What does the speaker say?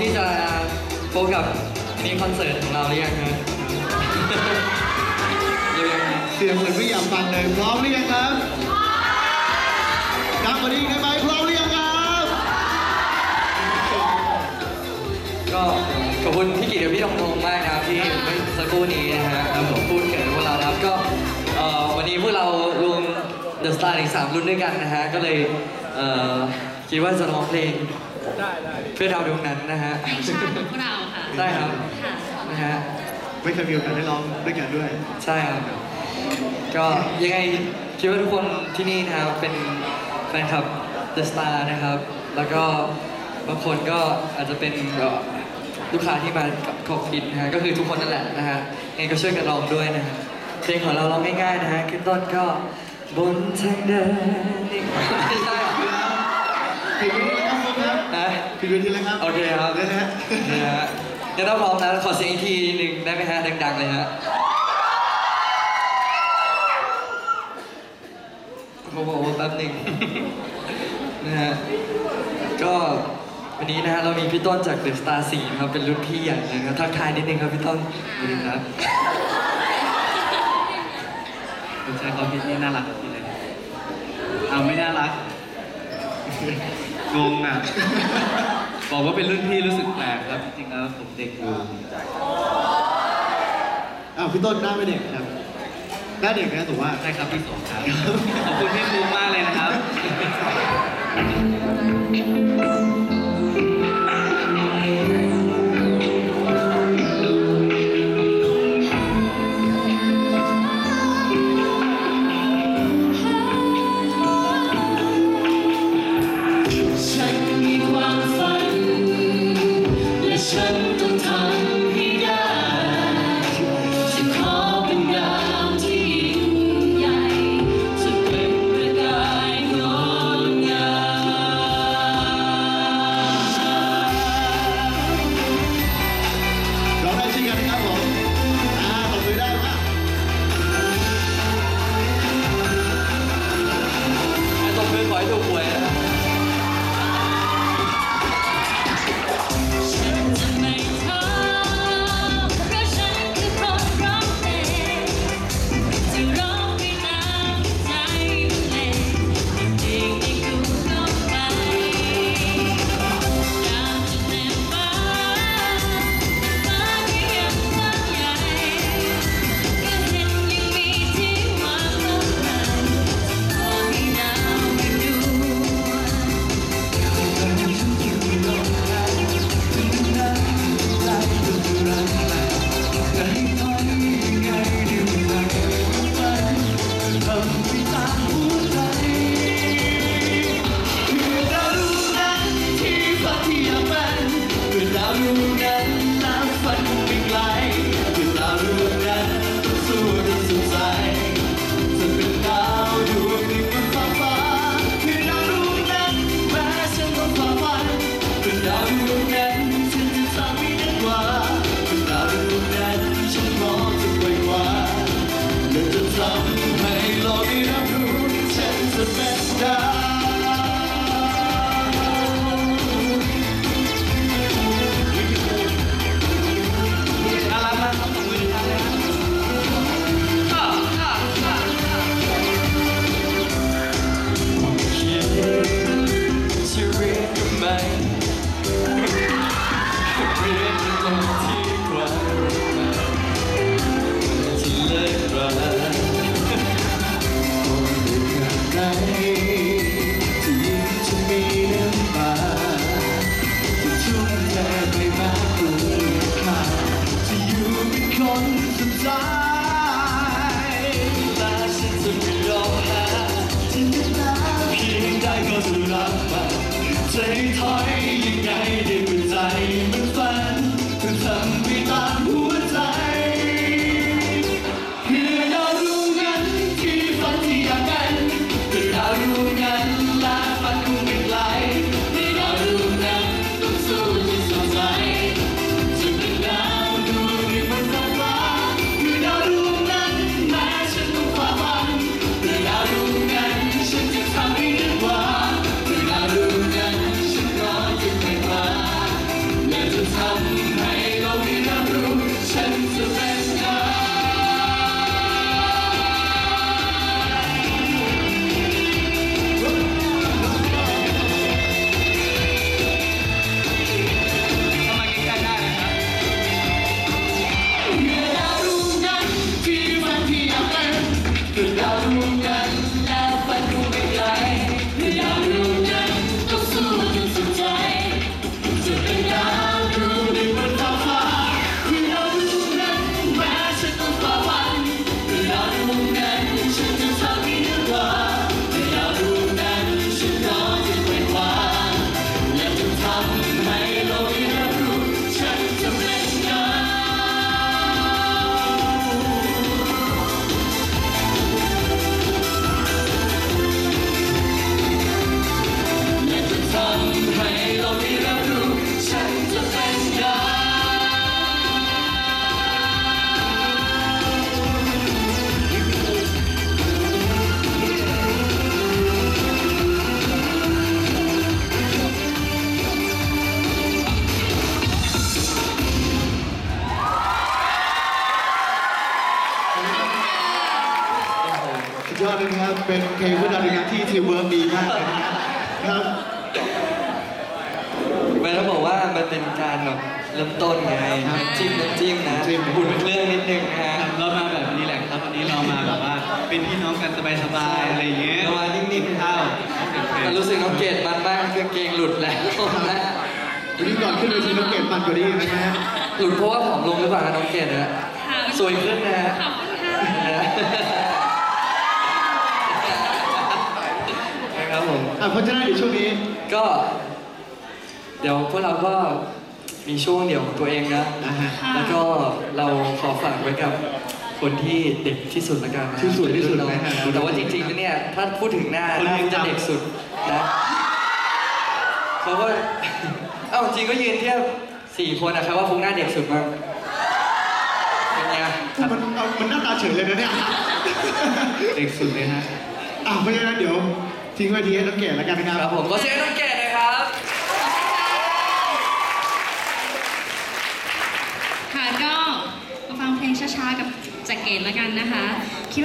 ที่จะพบกับมินิคอนเสิร์ตของเราหรือยังฮะหรือยังฮะเสียงเหมือนไม่อยากฟังเลยพร้อมหรือยังครับดังกว่านี้อีได้ไหมพร้อมหรือยังครับ ก็ขอบคุณพี่กิตกับพี่ทงทองมากนะครับที่เมื่อสักครู่นี้นะฮะครับผมพูดเกี่ยวกับพวกเรานะครับก็เอ่อวันนี้พวกเรารวมเดอะสตาร์อีกสามรุ่นด้วยกันนะฮะก็เลยเอ่อคิดว่าจะร้องเพลง เพื่อดาวดวงนั้นนะฮะเพลงชาติของพวกเราค่ะได้ครับ ค่ะนะฮะ ไม่เคยมีโอกาสได้ร้องด้วยกันด้วย ใช่ครับ ก็ยังไงคิดว่าทุกคนที่นี่นะครับเป็นแฟนคลับ The Star นะครับ แล้วก็บางคนก็อาจจะเป็นเอ่อลูกค้าที่มากับขอบคิดนะฮะก็คือทุกคนนั่นแหละนะฮะยังไงก็ช่วยกันร้องด้วยนะฮะเพลงของเราร้องง่ายๆนะฮะขึ้นต้นก็บนทางเดินอีกไม่ใช่เหรอผิดเวทีแล้วครับครับนะผิดเวทีแล้วครับโอเคครับนะฮะนะฮะเดี๋ยวเราพร้อมนะขอเสียงอีกทีหนึ่งได้ไหมฮะดังๆเลยฮะโอ้โหแป๊บหนึ่งนะฮะก็วันนี้นะฮะเรามีพี่ต้นจากเดอะสตาร์สี่นะครับเป็นรุ่นพี่ใหญ่เลยนะครับทักทายนิดนึงครับพี่ต้นสวัสดีครับคุณชายความคิดนี่น่ารักที่เลยเอาไม่น่ารัก งงอะ บอกว่าเป็นรุ่นพี่รู้สึกแปลกครับจริงๆแล้วผมเด็กอยู่อ้าวพี่ต้นหน้าไม่เด็กครับหน้าเด็กนะถูกว่า ใช่ครับพี่สมครับขอบคุณพี่ภูมิมากเลยนะครับ คื ใจถอยยังไงได้เมื่อใจ เลยนะคเป็นเพลงพุทธานุญาตที่ทีเวิร์กดีมากเลยนะครับครับไม่ต้องบอกว่ามันเป็นการแบบเริ่มต้นไงครับจิ้มน้ำจิ้มนะจิ้มหุ่นเครื่องนิดนึงนะฮะเรามาแบบนี้แหละครับวันนี้เรามาแบบว่า เป็นพี่น้องกันสบายๆอะไรอย่างเงี้ยเรามานิ่งๆข้าวโอเคแต่รู้สึกน้องเกดมันบ้างกางเกงหลุดแล้วนะวันนี้ก่อนขึ้นเวทีน้องเกดมันกว่านี้นะฮะหลุดเพราะว่าผอมลงหรือเปล่าน้องเกดนะค่ะสวยขึ้นนะขอบคุณค่ะ นะครับผม อะ เพราะฉะนั้นเดี๋ยวช่วงนี้ ก็ เดี๋ยวพวกเราก็มีช่วงเดี่ยวของตัวเองนะ นะฮะ แล้วก็เราขอฝากไว้กับคนที่เด็กที่สุดละกันนะที่สุดที่สุดน้องนะฮะแต่ว่าจริงๆแล้วเนี่ย ถ้าพูดถึงหน้าคนหน้าเรียนจะจำ เด็กสุดนะเขาก็ เอ้าจริงก็ยืนเทียบสี่คนนะครับว่าฟุกหน้าเด็กสุดมั้งเป็นไง มันเอามันหน้าตาเฉยเลยนะเนี่ย เด็กสุดเลยฮะ อะเพราะฉะนั้นเดี๋ยว ทิ้งไว้ทีให้น้องเกดแล้วกันนะคครัรับบผมก็เสียงน้องแก่นะครับ ค่ะก็มาฟังเพลงช้าๆกับแจ็คเกตแล้วกันนะคะคิดว่า